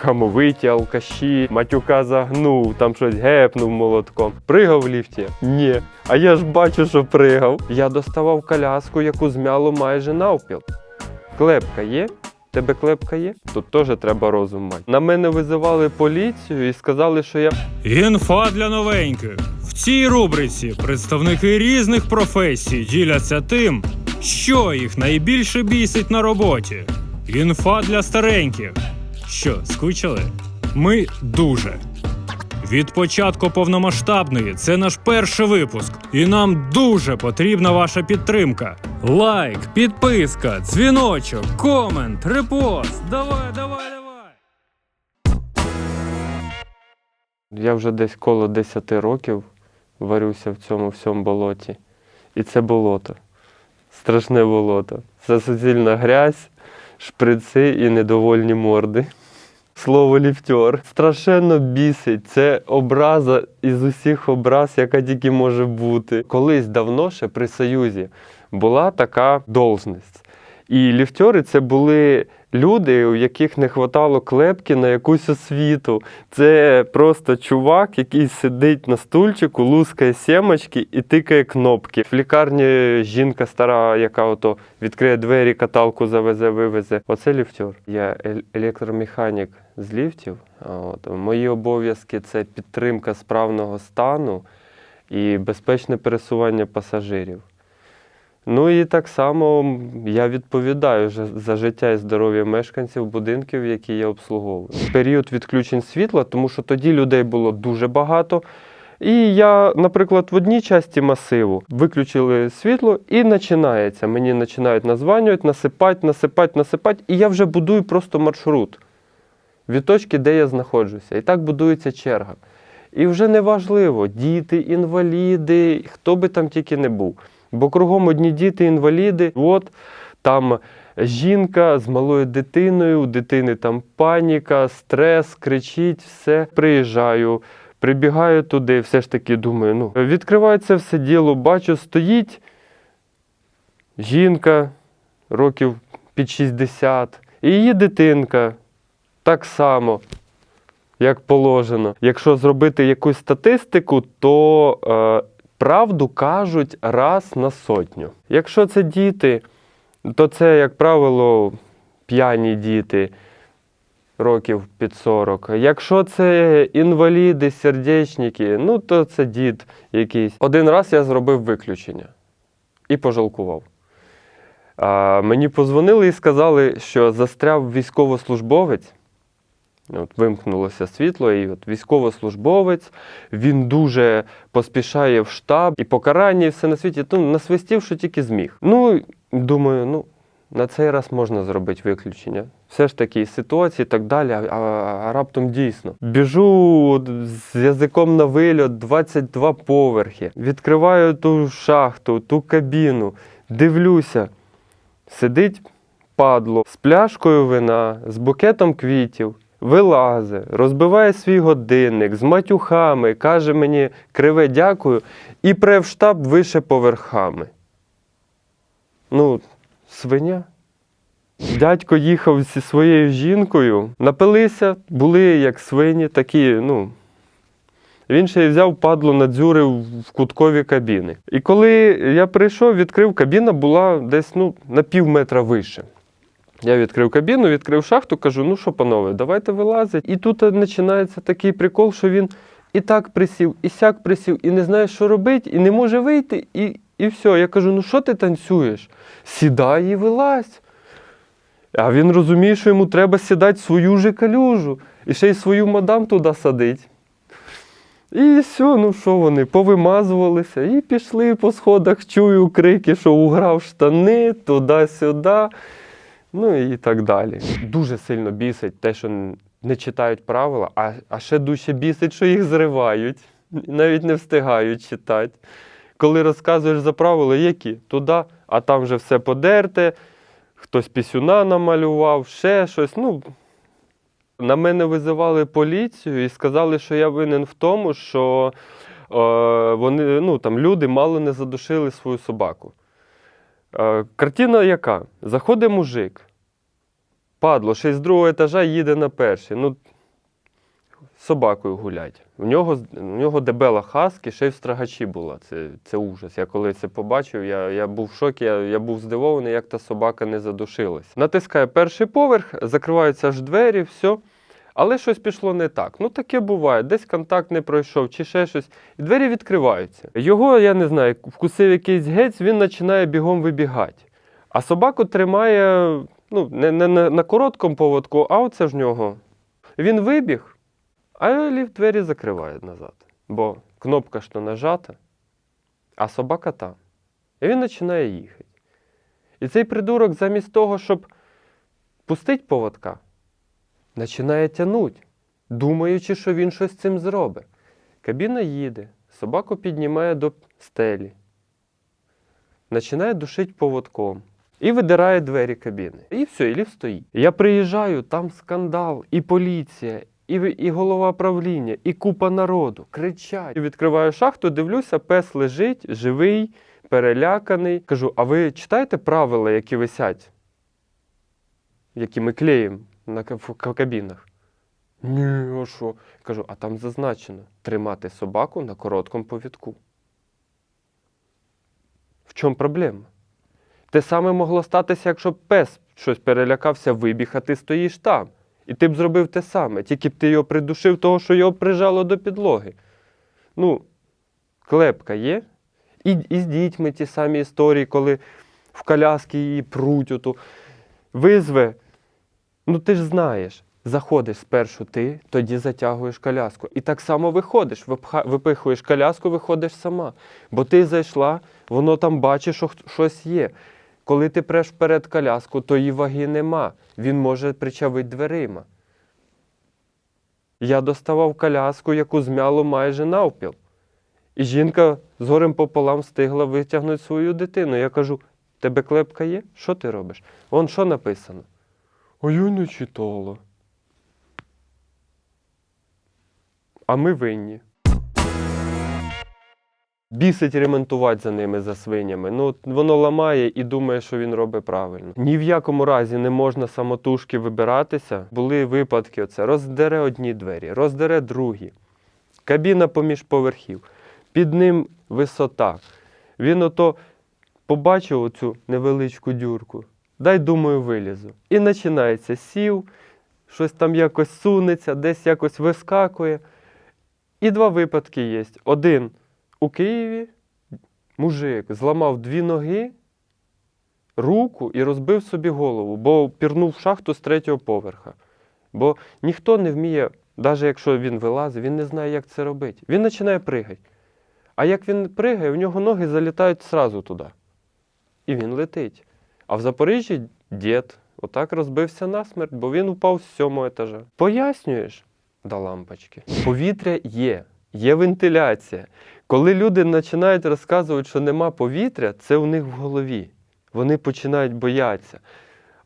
хамовиті алкаші, матюка загнув, там щось гепнув молотком. Пригав в ліфті? Ні. А я ж бачу, що пригав. Я доставав коляску, яку змяло майже навпіл. Клепка є? Тебе клепка є? Тут теж треба розум мати. На мене визивали поліцію і сказали, що я Інфа для новеньких. В цій рубриці представники різних професій діляться тим, що їх найбільше бісить на роботі. Інфа для стареньких. Що, скучили? Ми дуже. Від початку повномасштабної це наш перший випуск, і нам дуже потрібна ваша підтримка. Лайк, підписка, дзвіночок, комент, репост. Давай, давай, давай. Я вже десь коло 10 років варюся в цьому всьому болоті. І це болото. Страшне болото. Це суцільна грязь, шприци і недовольні морди. Слово ліфтер. Страшенно бісить. Це образа із усіх образ, яка тільки може бути. Колись давно ще при Союзі була така должність. І ліфтери це були люди, у яких не вистачало клепки на якусь освіту. Це просто чувак, який сидить на стульчику, лускає сімочки і тикає кнопки. В лікарні жінка стара, яка ото відкриє двері, каталку завезе, вивезе. Оце ліфтер. Я ел- електромеханік з ліфтів. От. Мої обов'язки це підтримка справного стану і безпечне пересування пасажирів. Ну і так само я відповідаю за життя і здоров'я мешканців будинків, які я обслуговую. Період відключень світла, тому що тоді людей було дуже багато. І я, наприклад, в одній часті масиву виключили світло і починається. Мені починають названювати, насипати, насипати, насипати, і я вже будую просто маршрут від точки, де я знаходжуся. І так будується черга. І вже не важливо, діти, інваліди, хто би там тільки не був. Бо кругом одні діти, інваліди, от там жінка з малою дитиною, у дитини там паніка, стрес, кричить, все. Приїжджаю, прибігаю туди, все ж таки думаю, ну, відкриваю це все діло, бачу, стоїть жінка років під 60, і її дитинка так само як положено. Якщо зробити якусь статистику, то е, правду кажуть раз на сотню. Якщо це діти, то це, як правило, п'яні діти років під 40. Якщо це інваліди, сердечники, ну то це дід якийсь. Один раз я зробив виключення і пожалкував. А, мені позвонили і сказали, що застряв військовослужбовець. От вимкнулося світло, і от військовослужбовець, він дуже поспішає в штаб і покарання, і все на світі. Ну, насвистів, що тільки зміг. Ну, думаю, ну, на цей раз можна зробити виключення. Все ж таки, ситуації і так далі, а, а раптом дійсно. Біжу з язиком на вильот 22 поверхи, відкриваю ту шахту, ту кабіну, дивлюся, сидить падло з пляшкою вина, з букетом квітів. Вилазе, розбиває свій годинник з матюхами, каже мені криве дякую і пре в штаб вище поверхами. Ну, свиня. Дядько їхав зі своєю жінкою, напилися, були як свині, такі, ну. Він ще й взяв падло надзюрив в куткові кабіни. І коли я прийшов, відкрив, кабіна була десь ну, на пів метра вище. Я відкрив кабіну, відкрив шахту, кажу, ну що, панове, давайте вилазить. І тут починається такий прикол, що він і так присів, і сяк присів, і не знає, що робити, і не може вийти, і, і все. Я кажу, ну що ти танцюєш? Сідай і вилазь. А він розуміє, що йому треба сідати свою же калюжу. І ще й свою мадам туди садить. І все, ну що вони, повимазувалися і пішли по сходах, чую крики, що уграв штани туди-сюди. Ну і так далі. Дуже сильно бісить те, що не читають правила, а, а ще дужче бісить, що їх зривають, навіть не встигають читати. Коли розказуєш за правила, які? Туди, а там вже все подерте, хтось пісюна намалював, ще щось. Ну, на мене визивали поліцію і сказали, що я винен в тому, що е, вони, ну, там, люди мало не задушили свою собаку. Е, картина яка? Заходить мужик, падло, ще з другого етажа їде на перший. Ну, собакою гулять. У нього, у нього дебела хаски, ще й в страгачі була. Це, це ужас. Я коли це побачив, я, я був в шокі, я, я був здивований, як та собака не задушилась. Натискає перший поверх, закриваються аж двері, все. Але щось пішло не так. Ну таке буває, десь контакт не пройшов, чи ще щось. І двері відкриваються. Його, я не знаю, вкусив якийсь гець, він починає бігом вибігати. А собаку тримає ну, не, не, на- на короткому поводку, а оце ж нього. Він вибіг, а ліфт двері закриває назад. Бо кнопка ж то нажата, а собака там. І він починає їхати. І цей придурок, замість того, щоб пустить поводка, починає тягнути, думаючи, що він щось з цим зробить. Кабіна їде, собаку піднімає до стелі, починає душити поводком і видирає двері кабіни. І все, і ліфт стоїть. Я приїжджаю, там скандал, і поліція, і, і голова правління, і купа народу. Кричать. І відкриваю шахту, дивлюся, пес лежить, живий, переляканий. Кажу: а ви читаєте правила, які висять, які ми клеїмо на в кабінах? Ні, а що? Кажу, а там зазначено тримати собаку на короткому повідку. В чому проблема? Те саме могло статися, якщо б пес щось перелякався, вибіг, а ти стоїш там. І ти б зробив те саме, тільки б ти його придушив, того, що його прижало до підлоги. Ну, клепка є. І, і з дітьми ті самі історії, коли в коляски її пруть оту. Визве. Ну ти ж знаєш, заходиш спершу ти, тоді затягуєш коляску. І так само виходиш, випихуєш коляску, виходиш сама. Бо ти зайшла, воно там бачить, що щось є. Коли ти преш вперед коляску, то її ваги нема. Він може причавити дверима. Я доставав коляску, яку змяло майже навпіл. І жінка з горем пополам встигла витягнути свою дитину. Я кажу: тебе клепка є? Що ти робиш? Вон що написано? А я не читала. А ми винні. Бісить ремонтувати за ними, за свинями. Ну, воно ламає і думає, що він робить правильно. Ні в якому разі не можна самотужки вибиратися. Були випадки: оце роздере одні двері, роздере другі. Кабіна поміж поверхів, під ним висота. Він ото побачив оцю невеличку дюрку. Дай, думаю, вилізу. І починається сів, щось там якось сунеться, десь якось вискакує. І два випадки є. Один у Києві мужик зламав дві ноги, руку і розбив собі голову, бо пірнув шахту з третього поверха. Бо ніхто не вміє, навіть якщо він вилазить, він не знає, як це робити. Він починає пригати. А як він пригає, в нього ноги залітають сразу туди. І він летить. А в Запоріжжі дід отак розбився насмерть, бо він упав з сьомого етажа. Пояснюєш до лампочки. Повітря є, є вентиляція. Коли люди починають розказувати, що нема повітря, це у них в голові. Вони починають боятися.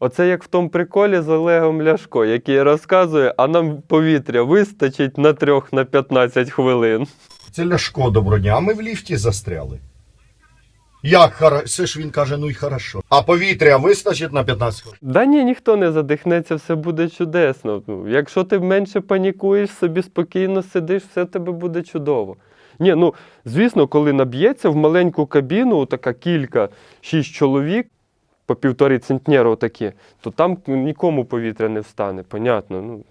Оце як в тому приколі з Олегом Ляшко, який розказує, а нам повітря вистачить на трьох на 15 хвилин. Це Ляшко доброго дня, а ми в ліфті застряли. Як? Все ж він каже, ну й хорошо. А повітря вистачить на 15 хвилин? Да ні, ніхто не задихнеться, все буде чудесно. Якщо ти менше панікуєш, собі спокійно сидиш, все тебе буде чудово. Ні, ну звісно, коли наб'ється в маленьку кабіну, така кілька, шість чоловік, по півтори центнеру такі, то там нікому повітря не встане, понятно. Ну,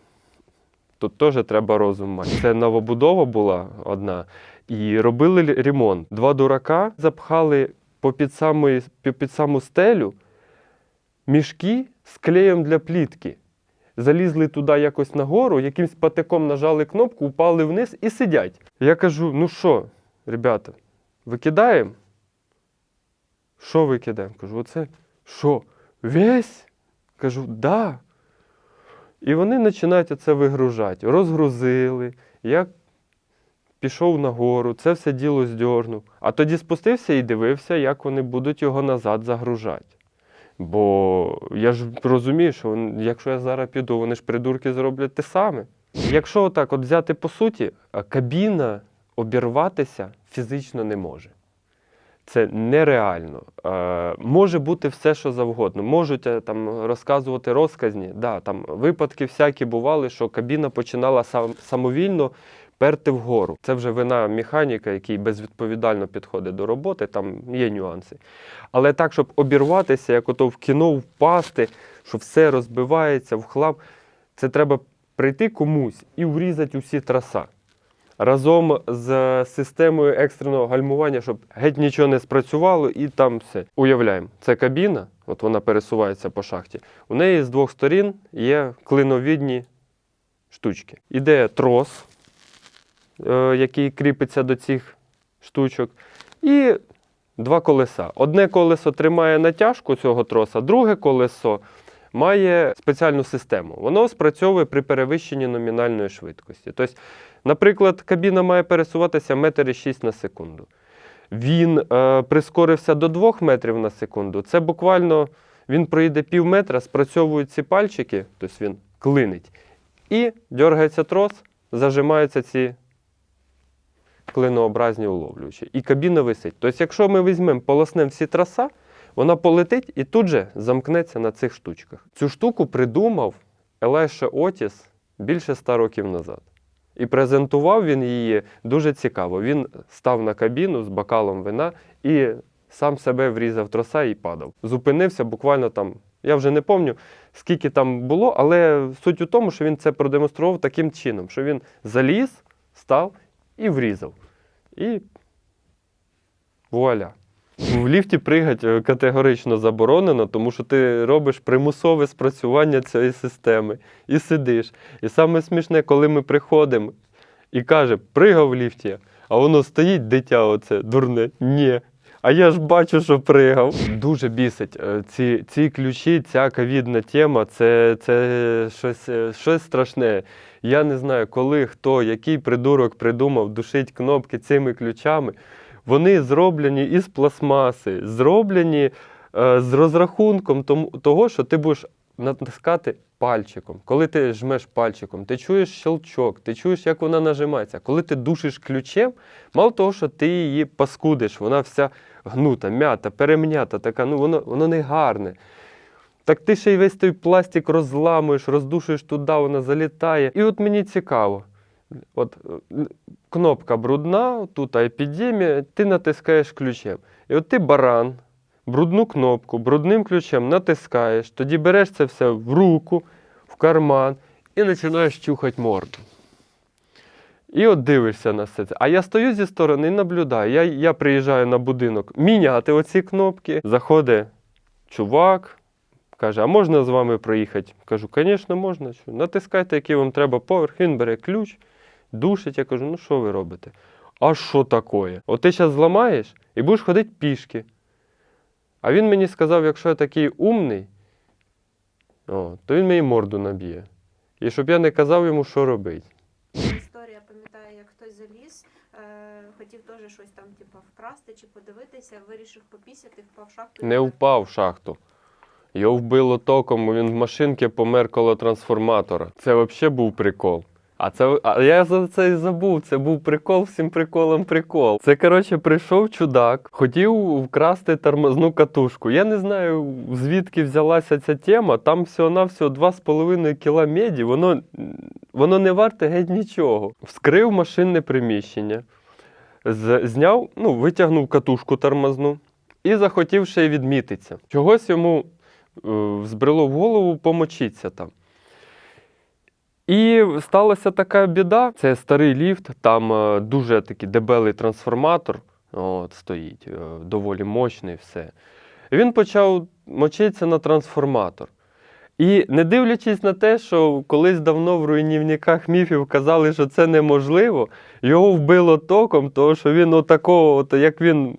тут теж треба розум мати. Це новобудова була одна, і робили ремонт. Два дурака запхали попід, самої, під саму стелю мішки з клеєм для плітки. Залізли туди якось нагору, якимсь патиком нажали кнопку, упали вниз і сидять. Я кажу: ну що, ребята, викидаємо? Що викидаємо? Кажу, оце що? Весь? Кажу, да. І вони починають це вигружати. Розгрузили. Я пішов нагору, це все діло здьорнув. А тоді спустився і дивився, як вони будуть його назад загружати. Бо я ж розумію, що якщо я зараз піду, вони ж придурки зроблять те саме. Якщо отак от взяти по суті, кабіна обірватися фізично не може. Це нереально. Е, може бути все, що завгодно. Можуть е, там розказувати розказні. Да, там випадки всякі бували, що кабіна починала сам, самовільно перти вгору. Це вже вина механіка, який безвідповідально підходить до роботи, там є нюанси. Але так, щоб обірватися, як ото в кіно впасти, що все розбивається в хлам, це треба прийти комусь і врізати усі траса. Разом з системою екстреного гальмування, щоб геть нічого не спрацювало, і там все. Уявляємо, це кабіна, от вона пересувається по шахті. У неї з двох сторін є клиновідні штучки. Іде трос, який кріпиться до цих штучок, і два колеса. Одне колесо тримає натяжку цього троса, друге колесо має спеціальну систему. Воно спрацьовує при перевищенні номінальної швидкості. Тобто, наприклад, кабіна має пересуватися 1,6 м на секунду. Він е, прискорився до 2 метрів на секунду. Це буквально він проїде пів метра, спрацьовують ці пальчики, тобто він клинить, і дергається трос, зажимаються ці клинообразні уловлювачі. І кабіна висить. Тобто, якщо ми візьмемо, полоснемо всі траса, вона полетить і тут же замкнеться на цих штучках. Цю штуку придумав Елеша Отіс більше ста років назад. І презентував він її дуже цікаво. Він став на кабіну з бокалом вина і сам себе врізав троса і падав. Зупинився буквально там. Я вже не пам'ятаю, скільки там було, але суть у тому, що він це продемонстрував таким чином, що він заліз, став і врізав. І вуаля. В ліфті пригати е, категорично заборонено, тому що ти робиш примусове спрацювання цієї системи і сидиш. І саме смішне, коли ми приходимо і каже, пригав в ліфті, а воно стоїть дитя, оце дурне. Ні. А я ж бачу, що пригав. Дуже бісить е, ці, ці ключі, ця ковідна тема, це, це щось, е, щось страшне. Я не знаю, коли, хто, який придурок придумав душить кнопки цими ключами. Вони зроблені із пластмаси, зроблені е, з розрахунком того, що ти будеш натискати пальчиком. Коли ти жмеш пальчиком, ти чуєш щелчок, ти чуєш, як вона нажимається. Коли ти душиш ключем, мало того, що ти її паскудиш, вона вся гнута, м'ята, перем'ята, така, ну воно, воно не гарне. Так ти ще й весь той пластик розламуєш, роздушуєш туди, вона залітає. І от мені цікаво. От е, кнопка брудна, тут епідемія, ти натискаєш ключем. І от ти баран, брудну кнопку, брудним ключем натискаєш, тоді береш це все в руку, в карман і починаєш чухати морду. І от дивишся на все це. А я стою зі сторони і наблюдаю. Я, я приїжджаю на будинок міняти оці кнопки. Заходить чувак, каже, а можна з вами проїхати? Кажу, звісно, можна. Що? Натискайте, який вам треба поверх. Він бере ключ, душить. Я кажу, ну що ви робите? А що таке? От ти зараз зламаєш і будеш ходити пішки. А він мені сказав, якщо я такий умний, о, то він мені морду наб'є. І щоб я не казав йому, що робити. Історія пам'ятаю, як хтось заліз, е, хотів теж щось там, типу, вкрасти чи подивитися, вирішив попісяти, впав в шахту. Не впав в шахту. Його вбило током, він в машинці помер коло трансформатора. Це взагалі був прикол. А це а я за це і забув. Це був прикол всім приколом прикол. Це коротше прийшов чудак, хотів вкрасти тормозну катушку. Я не знаю, звідки взялася ця тема. Там всього-навсього 2,5 кіла меді, воно, воно не варте геть нічого. Вскрив машинне приміщення, зняв, ну, витягнув катушку тормозну і захотів ще й відмітитися. Чогось йому е, збрело в голову помочитися там. І сталася така біда. Це старий ліфт, там е, дуже такий дебелий трансформатор от, стоїть, е, доволі мощний все. Він почав мочитися на трансформатор. І не дивлячись на те, що колись давно в руйнівниках міфів казали, що це неможливо, його вбило током, тому що він отакого, от, як він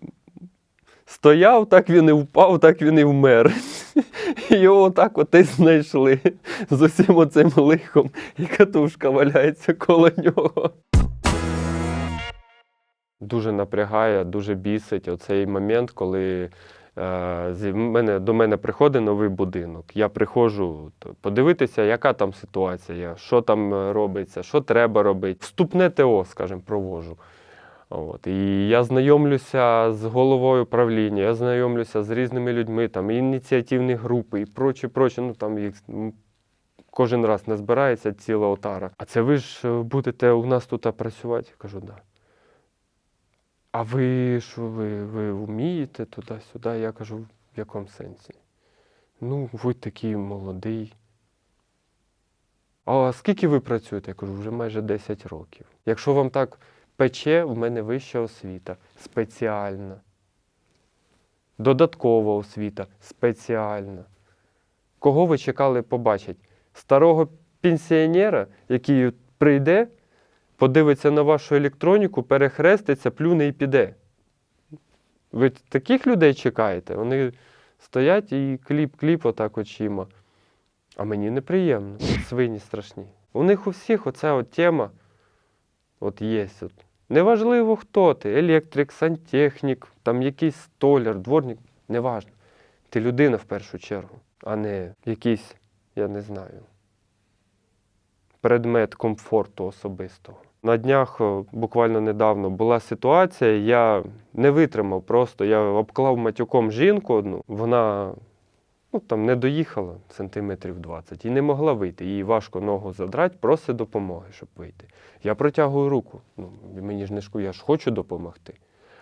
стояв, так він і впав, так він і вмер. Його отак от і знайшли з усім оцим лихом, і катушка валяється коло нього. Дуже напрягає, дуже бісить оцей момент, коли е, мене, до мене приходить новий будинок. Я приходжу подивитися, яка там ситуація, що там е, робиться, що треба робити. Вступне ТО, скажімо, провожу. От. І я знайомлюся з головою правління, я знайомлюся з різними людьми, там, ініціативні групи, і прочі, прочі. Ну, там їх кожен раз не збирається ціла отара. А це ви ж е, будете у нас тут працювати? Я кажу, так. Да. А ви що, ви, ви вмієте туди-сюди? Я кажу, в якому сенсі? Ну, ви такий молодий. А скільки ви працюєте? Я кажу, вже майже 10 років. Якщо вам так пече, в мене вища освіта, спеціальна. Додаткова освіта, спеціальна. Кого ви чекали побачити? Старого пенсіонера, який прийде, подивиться на вашу електроніку, перехреститься, плюне і піде. Ви таких людей чекаєте? Вони стоять і кліп-кліп отак очима. А мені неприємно. Свині страшні. У них у всіх оця от тема от є. От. Неважливо, хто ти, електрик, сантехнік, там якийсь столяр, дворник, неважно. Ти людина в першу чергу, а не якийсь, я не знаю, предмет комфорту особистого. На днях, буквально недавно, була ситуація, я не витримав просто. Я обклав матюком жінку одну, вона ну, там не доїхала сантиметрів 20 і не могла вийти. Їй важко ногу задрати, просить допомоги, щоб вийти. Я протягую руку. Ну, мені ж не шкода, я ж хочу допомогти.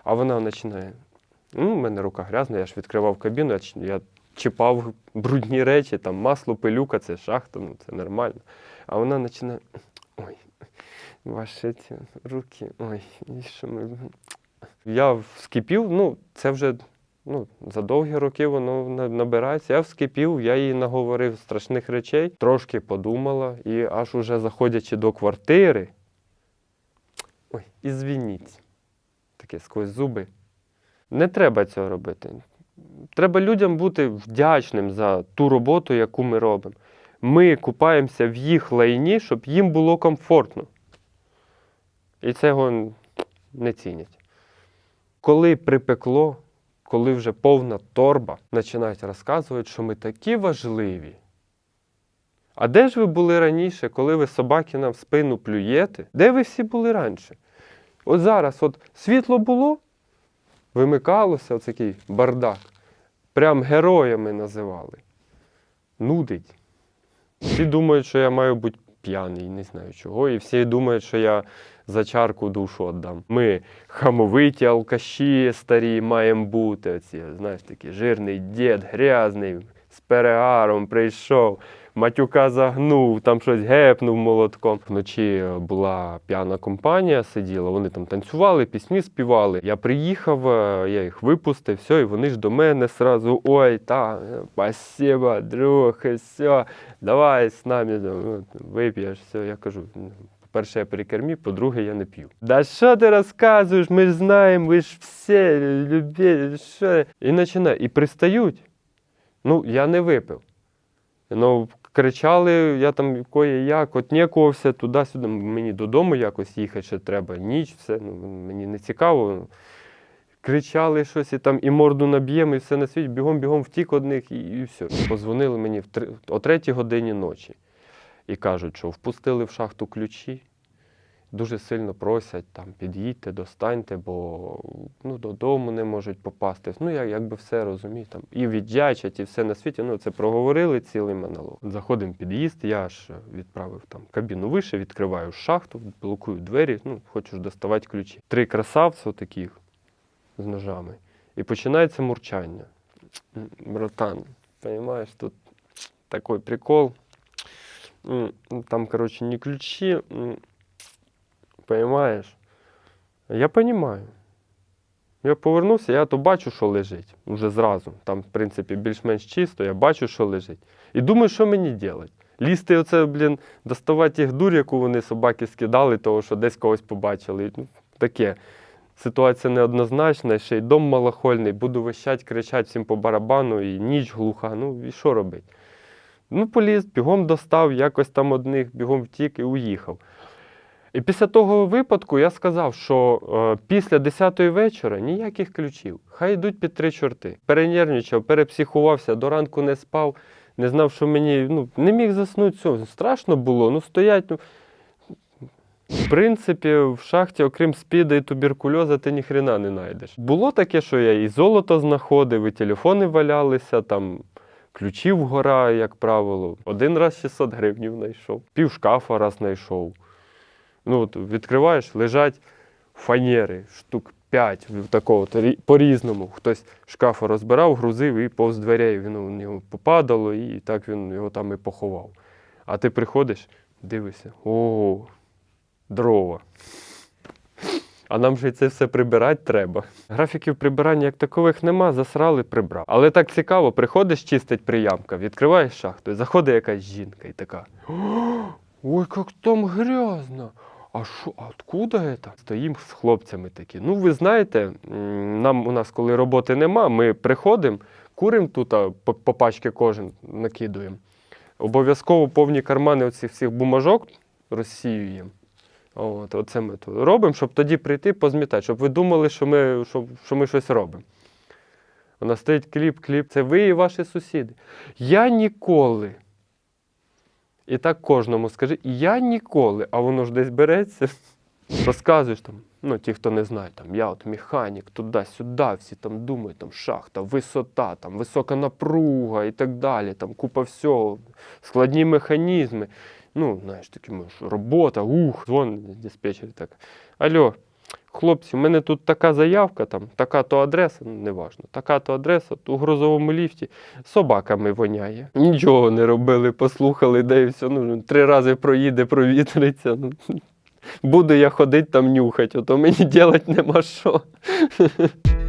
А вона починає. Ну, у мене рука грязна, я ж відкривав кабіну, я, чіпав брудні речі, там масло, пилюка, це шахта, ну це нормально. А вона починає. Ой, ваші ці руки, ой, що ми. Я вскипів, ну, це вже ну, за довгі роки воно набирається. Я вскипів, я їй наговорив страшних речей, трошки подумала, і аж уже заходячи до квартири. Ой, і звініть. Таке сквозь зуби. Не треба цього робити. Треба людям бути вдячним за ту роботу, яку ми робимо. Ми купаємося в їх лайні, щоб їм було комфортно. І цього не цінять. Коли припекло, коли вже повна торба, починають розказувати, що ми такі важливі. А де ж ви були раніше, коли ви собаки нам в спину плюєте? Де ви всі були раніше? От зараз от світло було, вимикалося, оцякий бардак. Прям героями називали. Нудить. Всі думають, що я маю бути п'яний, не знаю чого. І всі думають, що я за чарку душу віддам. Ми хамовиті алкаші старі маємо бути. Оці, знаєш, такий жирний дід, грязний, з перегаром прийшов, матюка загнув, там щось гепнув молотком. Вночі е, була п'яна компанія, сиділа, вони там танцювали, пісні співали. Я приїхав, е, я їх випустив, все, і вони ж до мене сразу, ой, та, е, спасибо, друг, і все, давай з нами ну, вип'єш, все. Я кажу, «Ну, по-перше, я при кермі, по-друге, я не п'ю. Да що ти розказуєш? Ми ж знаємо, ви ж всі любі, що? І починає. І пристають. Ну, я не випив. Ну, кричали, я там кое як, от нікувався туди-сюди. Мені додому якось їхати ще треба. Ніч, все, ну, мені не цікаво. Кричали щось і там і морду наб'ємо, і все на світі, бігом-бігом втік одних і, і все. Позвонили мені в три, о третій годині ночі і кажуть, що впустили в шахту ключі. Дуже сильно просять там під'їдьте, достаньте, бо ну, додому не можуть попасти. Ну, я якби все розумію. Там, і віддячать, і все на світі. Ну, це проговорили цілий монолог. Заходимо в під'їзд, я ж відправив там кабіну вище, відкриваю шахту, блокую двері, ну, хочу ж доставати ключі. Три красавці таких з ножами. І починається мурчання. Братан, розумієш, тут такий прикол. Там, короче, не ключи, понимаешь? Я понимаю. Я повернувся, я то бачу, що лежить вже зразу. Там, в принципі, більш-менш чисто, я бачу, що лежить. І думаю, що мені робити? Лізти оце, блін, доставати їх дур, яку вони собаки скидали, того, що десь когось побачили. Ну, таке. Ситуація неоднозначна, ще й дом малохольний, буду вищать, кричати всім по барабану, і ніч глуха. Ну і що робити? Ну, поліз, бігом достав, якось там одних, бігом втік і уїхав. І після того випадку я сказав, що е, після 10-ї вечора ніяких ключів. Хай йдуть під три чорти. Перенервничав, перепсихувався, до ранку не спав, не знав, що мені ну, не міг заснути. Все, страшно було, ну стоять. Ну, В принципі, в шахті, окрім спіда і туберкульоза, ти ніхрена не знайдеш. Було таке, що я і золото знаходив, і телефони валялися, там ключів гора, як правило. Один раз 600 гривнів знайшов, пів шкафа раз знайшов. Ну, от відкриваєш, лежать фанери, штук 5 такого по-різному. Хтось шкафа розбирав, грузив і повз дверей воно в нього попадало, і так він його там і поховав. А ти приходиш, дивишся, о, дрова. А нам же це все прибирати треба. Графіків прибирання як такових нема, засрали, прибрав. Але так цікаво, приходиш чистить приямка, відкриваєш шахту, і заходить якась жінка і така. Ой, як там грязно. А що, а откуда это? Стоїм з хлопцями такі. Ну, ви знаєте, нам у нас, коли роботи нема, ми приходимо, куримо тут, а, по, по пачки кожен накидуємо. Обов'язково повні кармани оцих всіх бумажок розсіюємо. От, оце ми тут робимо, щоб тоді прийти позмітати, щоб ви думали, що ми, що, що ми щось робимо. Вона стоїть кліп, кліп. Це ви і ваші сусіди. Я ніколи. І так кожному скажи, я ніколи, а воно ж десь береться. Розказуєш там, ну ті, хто не знає, там я от механік, туди-сюди, всі там думають, там шахта, висота, там висока напруга і так далі, там купа всього, складні механізми. Ну, знаєш, такі ми ж робота, ух, дзвон диспетчер так. Алло, хлопці, у мене тут така заявка, там, така то адреса, ну, неважно, така то адреса, у грузовому ліфті собаками воняє. Нічого не робили, послухали, де і все. Ну, три рази проїде, провітриться. Ну, буду я ходити там нюхати, а то мені ділати нема що.